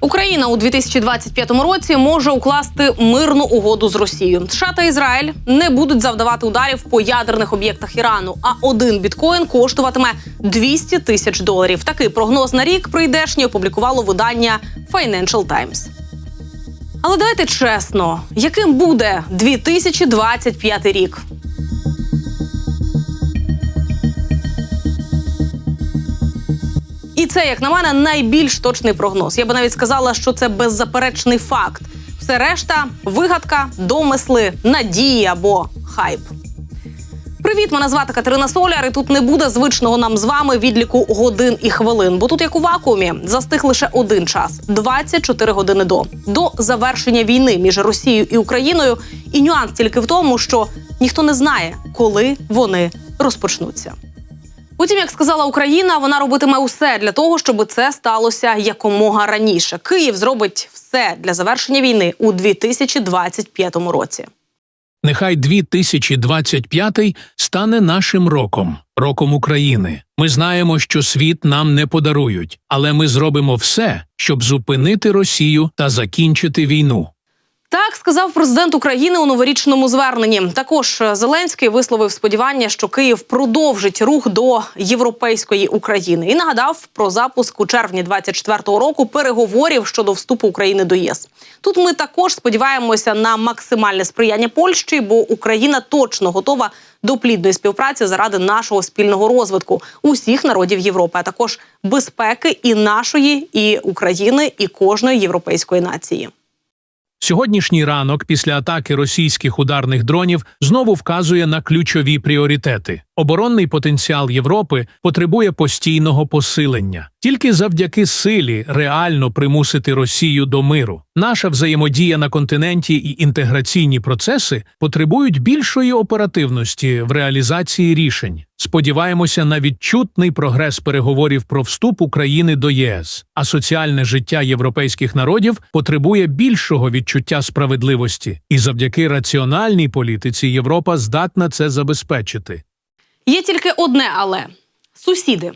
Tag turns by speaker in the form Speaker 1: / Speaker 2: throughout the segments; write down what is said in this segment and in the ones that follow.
Speaker 1: Україна у 2025 році може укласти мирну угоду з Росією. США та Ізраїль не будуть завдавати ударів по ядерних об'єктах Ірану. А один біткоін коштуватиме 200 тисяч доларів. Такий прогноз на рік прийдешній опублікувало видання Financial Times. Але давайте чесно, яким буде 2025 рік? Це, як на мене, найбільш точний прогноз. Я би навіть сказала, що це беззаперечний факт. Все решта вигадка, домисли, надії або хайп. Привіт, мене звати Катерина Соляр. І тут не буде звичного нам з вами відліку годин і хвилин. Бо тут, як у вакуумі, застиг лише один час 24 години до до завершення війни між Росією і Україною. І нюанс тільки в тому, що ніхто не знає, коли вони розпочнуться. Утім, як сказала Україна, вона робитиме усе для того, щоб це сталося якомога раніше. Київ зробить все для завершення війни у 2025 році.
Speaker 2: Нехай 2025 стане нашим роком, роком України. Ми знаємо, що світ нам не подарують, але ми зробимо все, щоб зупинити Росію та закінчити війну.
Speaker 1: Так сказав президент України у новорічному зверненні. Також Зеленський висловив сподівання, що Київ продовжить рух до європейської України і нагадав про запуск у червні 24-го року переговорів щодо вступу України до ЄС. Тут ми також сподіваємося на максимальне сприяння Польщі, бо Україна точно готова до плідної співпраці заради нашого спільного розвитку усіх народів Європи, а також безпеки і нашої, і України, і кожної європейської нації.
Speaker 2: Сьогоднішній ранок, після атаки російських ударних дронів, знову вказує на ключові пріоритети. Оборонний потенціал Європи потребує постійного посилення. Тільки завдяки силі реально примусити Росію до миру. Наша взаємодія на континенті і інтеграційні процеси потребують більшої оперативності в реалізації рішень. Сподіваємося на відчутний прогрес переговорів про вступ України до ЄС, а соціальне життя європейських народів потребує більшого відчуття справедливості, і завдяки раціональній політиці Європа здатна це забезпечити.
Speaker 1: Є тільки одне, але сусіди.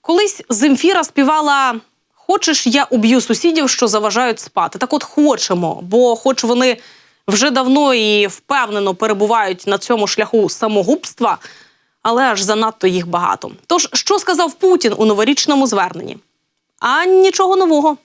Speaker 1: Колись Земфіра співала: Хочеш, я уб'ю сусідів, що заважають спати. Так, от хочемо, бо, хоч вони вже давно і впевнено перебувають на цьому шляху самогубства, але аж занадто їх багато. Тож, що сказав Путін у новорічному зверненні? А нічого нового.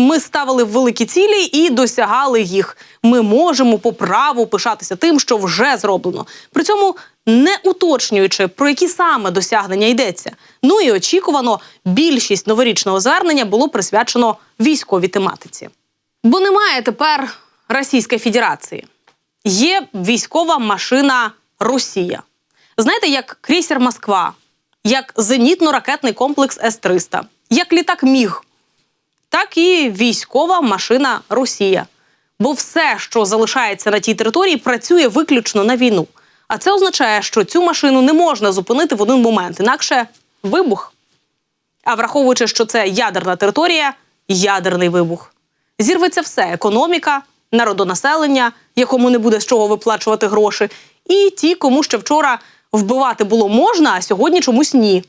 Speaker 1: Ми ставили великі цілі і досягали їх. Ми можемо по праву пишатися тим, що вже зроблено. При цьому не уточнюючи, про які саме досягнення йдеться. Ну і очікувано, більшість новорічного звернення було присвячено військовій тематиці. Бо немає тепер Російської Федерації. Є військова машина Росія. Знаєте, як крейсер Москва, як зенітно-ракетний комплекс С-300, як літак Міг так і військова машина Росія. Бо все, що залишається на тій території, працює виключно на війну. А це означає, що цю машину не можна зупинити в один момент, інакше вибух. А враховуючи, що це ядерна територія, ядерний вибух. Зірветься все: економіка, народонаселення, якому не буде з чого виплачувати гроші, і ті, кому ще вчора вбивати було можна, а сьогодні чомусь ні.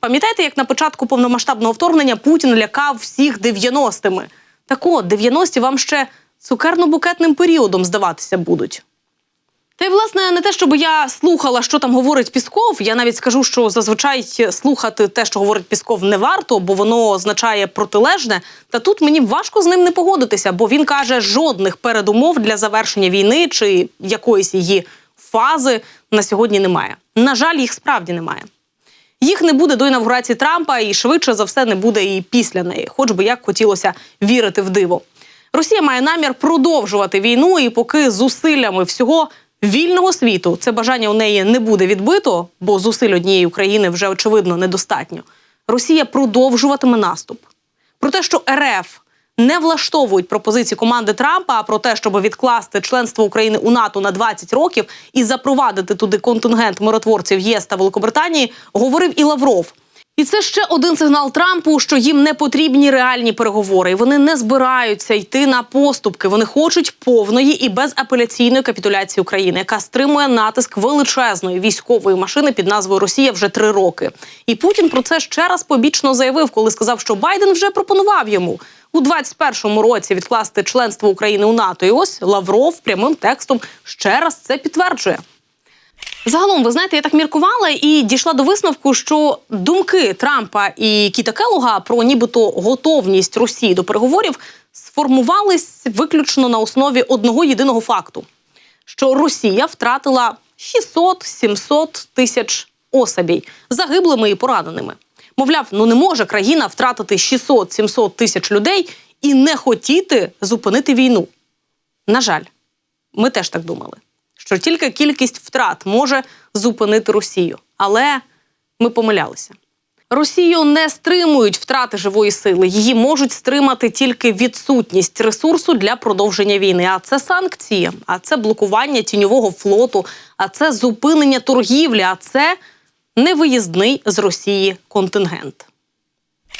Speaker 1: Пам'ятаєте, як на початку повномасштабного вторгнення Путін лякав всіх 90-ми? Так от, 90-ті вам ще цукерно-букетним періодом здаватися будуть. Та й, власне, не те, щоб я слухала, що там говорить Пісков. Я навіть скажу, що зазвичай слухати те, що говорить Пісков, не варто, бо воно означає протилежне. Та тут мені важко з ним не погодитися, бо він каже, жодних передумов для завершення війни чи якоїсь її фази на сьогодні немає. На жаль, їх справді немає. Їх не буде до інавгурації Трампа, і швидше за все не буде і після неї, хоч би як хотілося вірити в диво. Росія має намір продовжувати війну, і поки зусиллями всього вільного світу це бажання у неї не буде відбито, бо зусиль однієї України вже очевидно недостатньо. Росія продовжуватиме наступ. Про те, що РФ не влаштовують пропозиції команди Трампа про те, щоб відкласти членство України у НАТО на 20 років і запровадити туди контингент миротворців ЄС та Великобританії, говорив і Лавров. І це ще один сигнал Трампу, що їм не потрібні реальні переговори. І Вони не збираються йти на поступки. Вони хочуть повної і безапеляційної капітуляції України, яка стримує натиск величезної військової машини під назвою Росія вже три роки. І Путін про це ще раз побічно заявив, коли сказав, що Байден вже пропонував йому у 21-му році відкласти членство України у НАТО. І ось Лавров прямим текстом ще раз це підтверджує. Загалом, ви знаєте, я так міркувала і дійшла до висновку, що думки Трампа і Кіта Келуга про нібито готовність Росії до переговорів сформувались виключно на основі одного єдиного факту: що Росія втратила 600-700 тисяч особей загиблими і пораненими. Мовляв, ну не може країна втратити 600-700 тисяч людей і не хотіти зупинити війну. На жаль, ми теж так думали, що тільки кількість втрат може зупинити Росію. Але ми помилялися. Росію не стримують втрати живої сили. Її можуть стримати тільки відсутність ресурсу для продовження війни. А це санкції, а це блокування тіньового флоту, а це зупинення торгівлі, а це невиїзний з Росії контингент.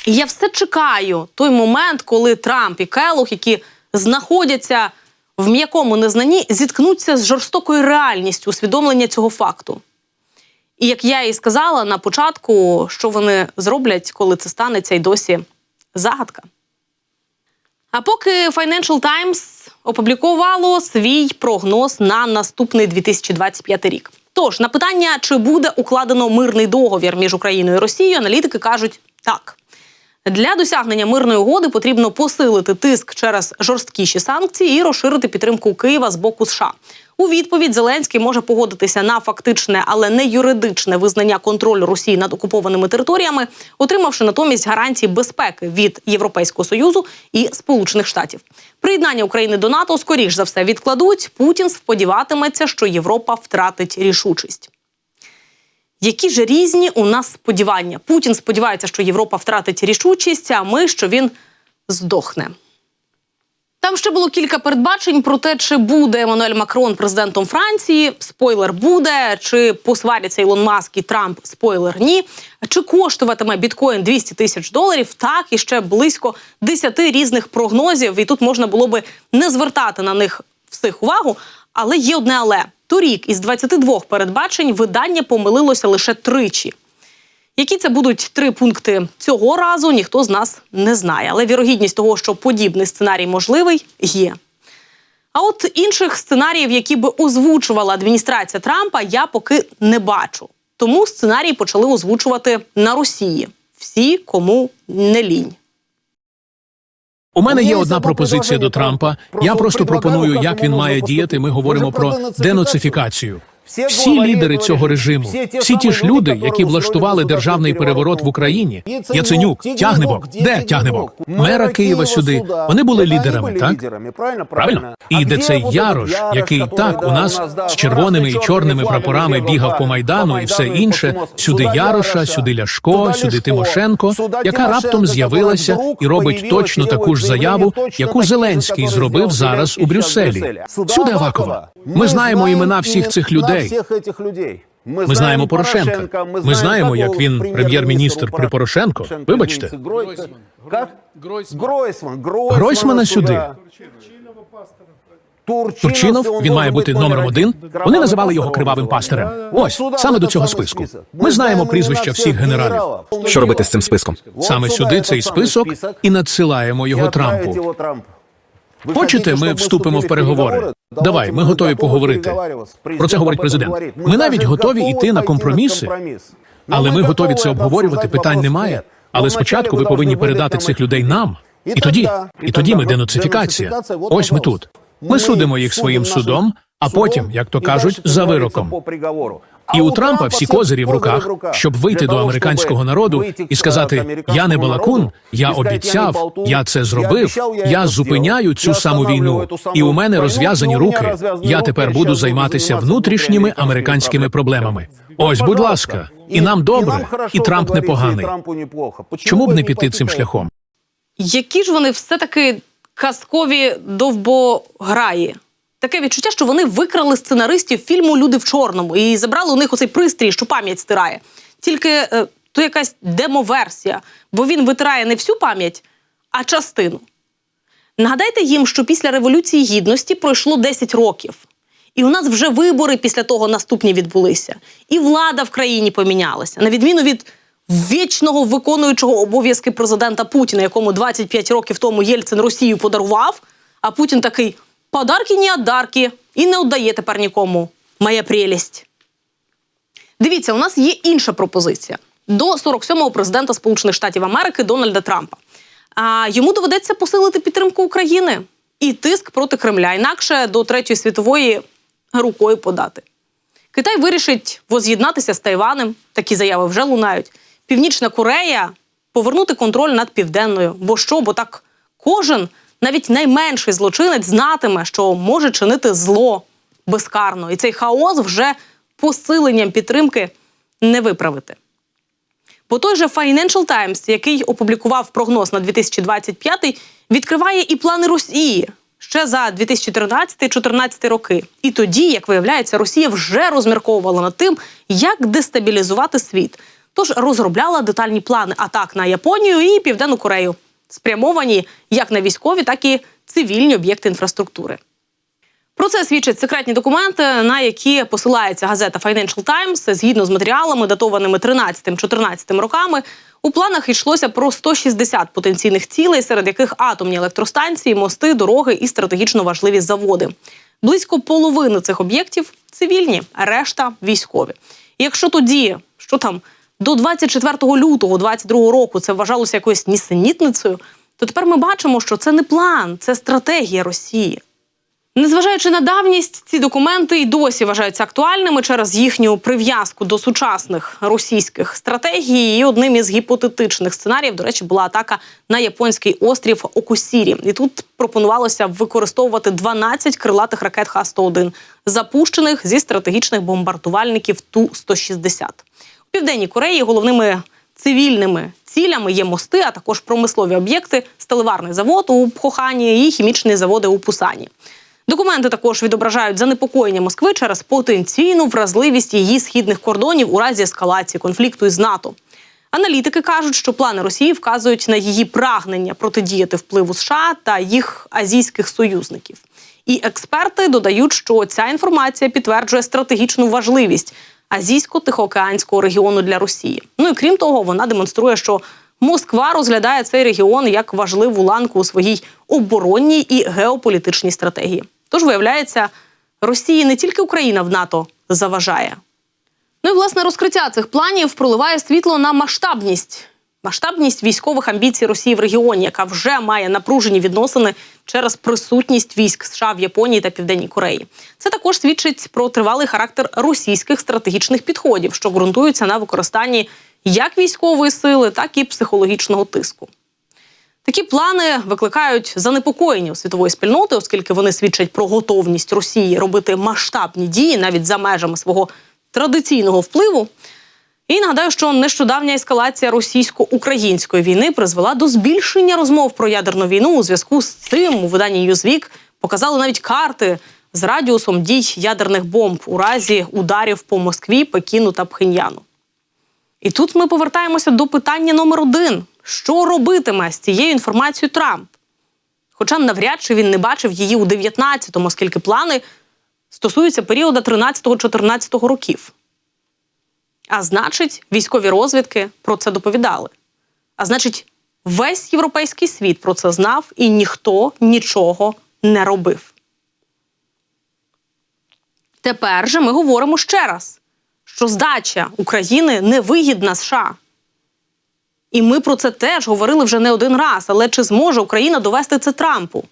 Speaker 1: І я все чекаю той момент, коли Трамп і Келох, які знаходяться в м'якому незнанні, зіткнуться з жорстокою реальністю усвідомлення цього факту. І як я і сказала на початку, що вони зроблять, коли це станеться, і досі загадка. А поки Financial Times опублікувало свій прогноз на наступний 2025 рік. Тож на питання, чи буде укладено мирний договір між Україною і Росією, аналітики кажуть так. Для досягнення мирної угоди потрібно посилити тиск через жорсткіші санкції і розширити підтримку Києва з боку США. У відповідь Зеленський може погодитися на фактичне, але не юридичне визнання контролю Росії над окупованими територіями, отримавши натомість гарантії безпеки від Європейського союзу і Сполучених Штатів. Приєднання України до НАТО скоріш за все відкладуть. Путін сподіватиметься, що Європа втратить рішучість. Які ж різні у нас сподівання? Путін сподівається, що Європа втратить рішучість, а ми, що він здохне. Там ще було кілька передбачень про те, чи буде Еммануель Макрон президентом Франції. Спойлер буде, чи посваряться Ілон Маск і Трамп. Спойлер ні. Чи коштуватиме біткоін 200 тисяч доларів? Так і ще близько 10 різних прогнозів. І тут можна було би не звертати на них всіх увагу. Але є одне але торік із 22 передбачень видання помилилося лише тричі. Які це будуть три пункти цього разу, ніхто з нас не знає. Але вірогідність того, що подібний сценарій можливий, є. А от інших сценаріїв, які би озвучувала адміністрація Трампа, я поки не бачу. Тому сценарії почали озвучувати на Росії. Всі, кому не лінь.
Speaker 2: У мене є одна пропозиція до Трампа. Я просто пропоную, як він має діяти. Ми говоримо про денацифікацію. Всі лідери цього режиму, всі ті ж люди, які влаштували державний переворот в Україні. Яценюк, Тягнебок, де Тягнебок? Мера Києва сюди. Вони були лідерами, так? Правильно? І де цей Ярош, який так у нас з червоними і чорними прапорами бігав по майдану і все інше. Сюди Яроша, сюди Ляшко, сюди Тимошенко, яка раптом з'явилася і робить точно таку ж заяву, яку Зеленський зробив зараз у Брюсселі. Сюди Авакова. Ми знаємо імена всіх цих людей.
Speaker 3: Ми знаємо Порошенка. Ми знаємо, як він прем'єр-міністр при Порошенко. Вибачте. Гройсман.
Speaker 2: Гройсмана сюди. Турчинов, він має бути номером один. Вони називали його кривавим пастирем. Ось саме до цього списку. Ми знаємо прізвища всіх генералів.
Speaker 4: Що робити з цим списком?
Speaker 2: Саме сюди цей список і надсилаємо його Трампу. Хочете, ми вступимо в переговори? Давай, ми готові поговорити. Про це говорить президент. Ми навіть готові йти на компроміси, але ми готові це обговорювати. Питань немає. Але спочатку ви повинні передати цих людей нам. І тоді, і тоді ми денацифікація. Ось ми тут. Ми судимо їх своїм судом, а потім, як то кажуть, за вироком. І у Трампа всі козирі в руках, щоб вийти до американського народу і сказати: Я не балакун, я обіцяв, я це зробив. Я зупиняю цю саму війну, і у мене розв'язані руки. Я тепер буду займатися внутрішніми американськими проблемами. Ось, будь ласка, і нам добре, і Трамп непоганий. Чому б не піти цим шляхом?
Speaker 1: Які ж вони все-таки казкові довбограї? Таке відчуття, що вони викрали сценаристів фільму Люди в чорному і забрали у них оцей пристрій, що пам'ять стирає. Тільки е, то якась демоверсія, бо він витирає не всю пам'ять, а частину. Нагадайте їм, що після Революції Гідності пройшло 10 років. І у нас вже вибори після того наступні відбулися. І влада в країні помінялася. На відміну від вічного виконуючого обов'язки президента Путіна, якому 25 років тому Єльцин Росію подарував. А Путін такий подарки не одарки і не віддає тепер нікому. Моя прелість. Дивіться, у нас є інша пропозиція до 47-го президента Сполучених Штатів Америки Дональда Трампа. А йому доведеться посилити підтримку України і тиск проти Кремля, інакше до Третьої світової рукою подати. Китай вирішить воз'єднатися з Тайванем. Такі заяви вже лунають. Північна Корея повернути контроль над південною. Бо що? Бо так кожен, навіть найменший злочинець, знатиме, що може чинити зло безкарно. І цей хаос вже посиленням підтримки не виправити. Бо той же Financial Times, який опублікував прогноз на 2025, відкриває і плани Росії ще за 2013-2014 роки. І тоді, як виявляється, Росія вже розмірковувала над тим, як дестабілізувати світ. Тож розробляла детальні плани атак на Японію і Південну Корею, спрямовані як на військові, так і цивільні об'єкти інфраструктури. Про це свідчать секретні документи, на які посилається газета Financial Times. Згідно з матеріалами, датованими 13-14 роками, у планах йшлося про 160 потенційних цілей, серед яких атомні електростанції, мости, дороги і стратегічно важливі заводи. Близько половини цих об'єктів цивільні, а решта військові. Якщо тоді, що там до 24 лютого 22 року це вважалося якоюсь нісенітницею, то тепер ми бачимо, що це не план, це стратегія Росії. Незважаючи на давність, ці документи й досі вважаються актуальними через їхню прив'язку до сучасних російських стратегій. І одним із гіпотетичних сценаріїв, до речі, була атака на японський острів Окусірі. І тут пропонувалося використовувати 12 крилатих ракет Х-101, запущених зі стратегічних бомбардувальників Ту-160. Південній Кореї головними цивільними цілями є мости, а також промислові об'єкти, сталеварний завод у Пхохані і хімічні заводи у Пусані. Документи також відображають занепокоєння Москви через потенційну вразливість її східних кордонів у разі ескалації конфлікту із НАТО. Аналітики кажуть, що плани Росії вказують на її прагнення протидіяти впливу США та їх азійських союзників. І експерти додають, що ця інформація підтверджує стратегічну важливість азійсько-тихоокеанського регіону для Росії. Ну і крім того, вона демонструє, що Москва розглядає цей регіон як важливу ланку у своїй оборонній і геополітичній стратегії. Тож, виявляється, Росії не тільки Україна в НАТО заважає. Ну і власне розкриття цих планів проливає світло на масштабність. Масштабність військових амбіцій Росії в регіоні, яка вже має напружені відносини через присутність військ США в Японії та Південній Кореї. Це також свідчить про тривалий характер російських стратегічних підходів, що ґрунтуються на використанні як військової сили, так і психологічного тиску. Такі плани викликають занепокоєння у світової спільноти, оскільки вони свідчать про готовність Росії робити масштабні дії навіть за межами свого традиційного впливу. І нагадаю, що нещодавня ескалація російсько-української війни призвела до збільшення розмов про ядерну війну. У зв'язку з цим у виданні Юзвік показали навіть карти з радіусом дій ядерних бомб у разі ударів по Москві, Пекіну та Пхеньяну. І тут ми повертаємося до питання номер один: що робитиме з цією інформацією Трамп? Хоча навряд чи він не бачив її у 19-му, оскільки плани стосуються періоду 13-14 років. А значить, військові розвідки про це доповідали. А значить, весь європейський світ про це знав і ніхто нічого не робив. Тепер же ми говоримо ще раз, що здача України невигідна США. І ми про це теж говорили вже не один раз. Але чи зможе Україна довести це Трампу?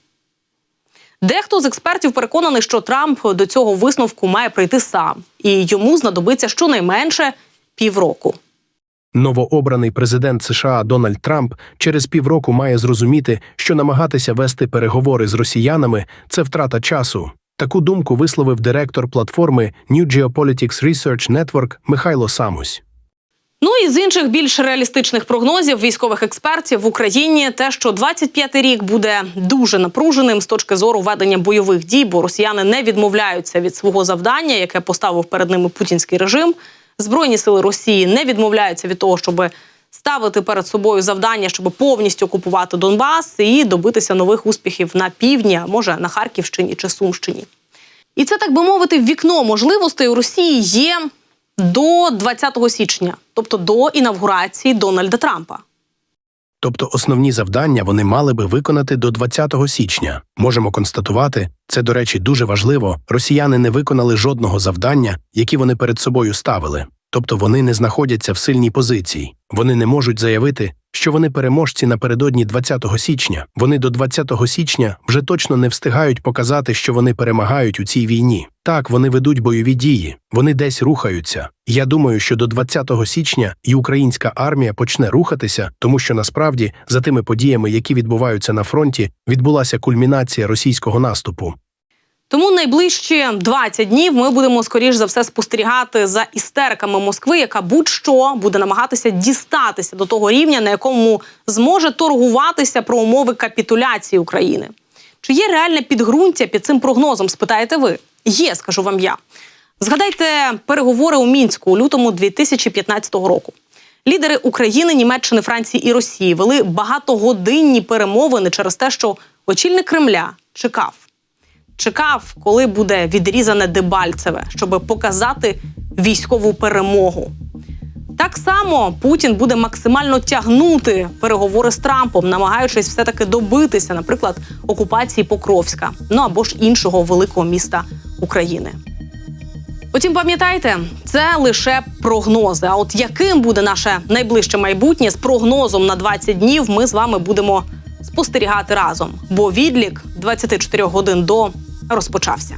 Speaker 1: Дехто з експертів переконаний, що Трамп до цього висновку має прийти сам, і йому знадобиться щонайменше півроку.
Speaker 4: Новообраний президент США Дональд Трамп через півроку має зрозуміти, що намагатися вести переговори з росіянами це втрата часу. Таку думку висловив директор платформи New Geopolitics Research Network Михайло Самусь.
Speaker 1: Ну і з інших більш реалістичних прогнозів військових експертів в Україні те, що 25-й рік буде дуже напруженим з точки зору ведення бойових дій, бо росіяни не відмовляються від свого завдання, яке поставив перед ними путінський режим. Збройні сили Росії не відмовляються від того, щоб ставити перед собою завдання, щоб повністю окупувати Донбас і добитися нових успіхів на півдні, а може на Харківщині чи Сумщині. І це так би мовити, вікно можливостей у Росії є до 20 січня, тобто до інавгурації Дональда Трампа.
Speaker 4: Тобто основні завдання вони мали би виконати до 20 січня. Можемо констатувати, це, до речі, дуже важливо. Росіяни не виконали жодного завдання, які вони перед собою ставили. Тобто вони не знаходяться в сильній позиції. Вони не можуть заявити, що вони переможці напередодні 20 січня. Вони до 20 січня вже точно не встигають показати, що вони перемагають у цій війні. Так, вони ведуть бойові дії, вони десь рухаються. Я думаю, що до 20 січня і українська армія почне рухатися, тому що насправді за тими подіями, які відбуваються на фронті, відбулася кульмінація російського наступу.
Speaker 1: Тому найближчі 20 днів ми будемо скоріш за все спостерігати за істериками Москви, яка будь-що буде намагатися дістатися до того рівня, на якому зможе торгуватися про умови капітуляції України. Чи є реальне підґрунтя під цим прогнозом? Спитаєте ви? Є, скажу вам я. Згадайте переговори у мінську у лютому 2015 року. Лідери України, Німеччини, Франції і Росії вели багатогодинні перемовини через те, що очільник Кремля чекав чекав, коли буде відрізане Дебальцеве, щоб показати військову перемогу. Так само Путін буде максимально тягнути переговори з Трампом, намагаючись все таки добитися, наприклад, окупації Покровська, ну або ж іншого великого міста України. Потім пам'ятайте, це лише прогнози. А от яким буде наше найближче майбутнє з прогнозом на 20 днів, ми з вами будемо спостерігати разом. Бо відлік 24 годин до розпочався.